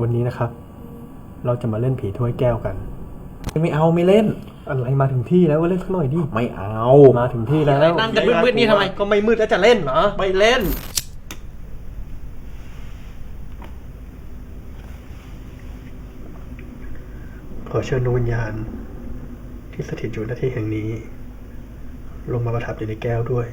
วันนี้นะครับ เราจะมาเล่นผีถ้วยแก้วกัน ไม่เอาไม่เล่น อะไรมาถึงที่แล้วก็เล่นสักหน่อยดิไม่เอามาถึงที่แล้วนั่งกันมืดๆนี่ทำไมก็ไม่มืดแล้วจะเล่นเหรอไม่เล่น ขอเชิญดวงวิญญาณ ที่สถิตอยู่ณที่แห่งนี้ ลงมาประทับอยู่ในแก้วด้วย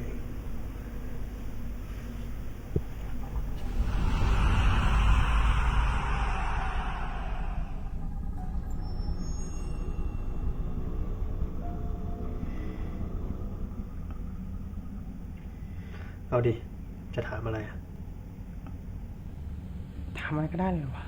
เอาดิ จะถามอะไรอะทำอะไรก็ได้เลยวะ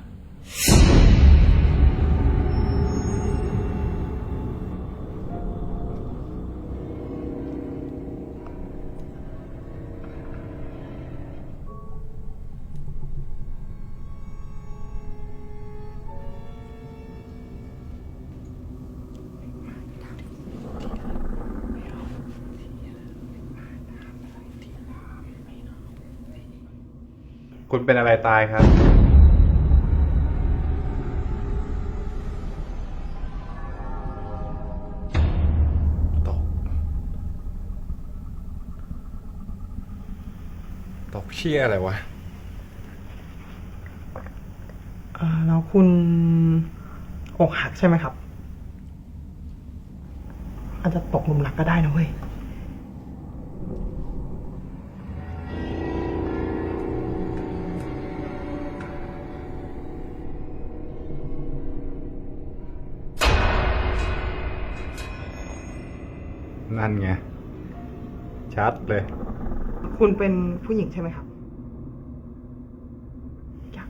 คุณเป็นอะไรตายครับ ตก ตกเชี่ยอะไรวะแล้วคุณอกหักใช่ไหมครับ อาจจะตกหลุมรักก็ได้นะเว้ย นั่นไง ชัดเลย คุณเป็นผู้หญิงใช่ไหมครับ อยาก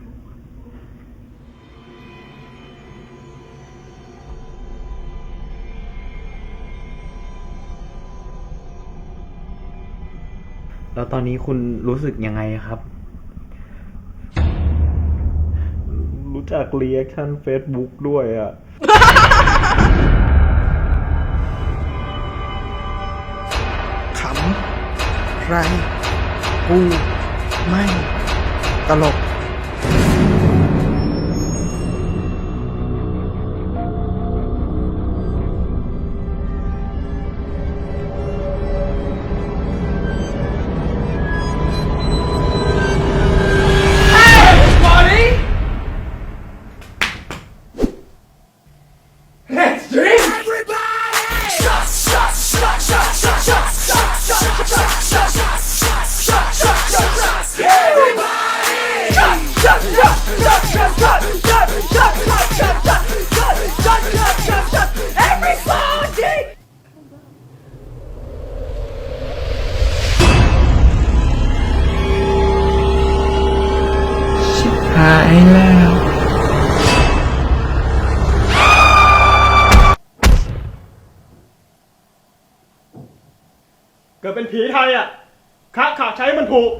แล้วตอนนี้คุณรู้สึกยังไงครับ รู้จักรีแอคชั่นเฟซบุ๊กด้วยอะ ไรกูไม่ตลก ผีไทยอะคะขาใช้มันถูก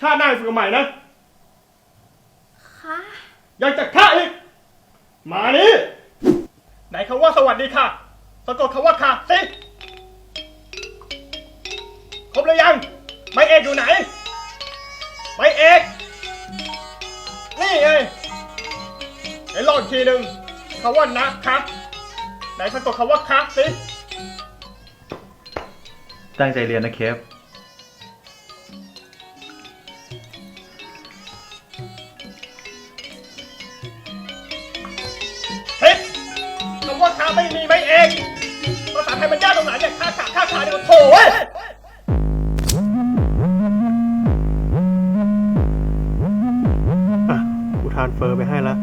ชาติหน้าให้ฝึกใหม่นะค่ะยังจะฆ่าอีก มานี่ไหนคำว่าสวัสดีค่ะ สะกดคำว่าค่ะสิ ครบหรือยัง ใบเอกอยู่ไหน ใบเอกนี่ไงไหนลองอีกทีหนึ่งคำว่านะคะไหนสะกดคำว่าคะสิ ตั้งใจเรียนนะเคฟ เฮ้ยคำว่าคะไม่มีใบเอก อะกูทานเฟอร์ไปให้แล้ว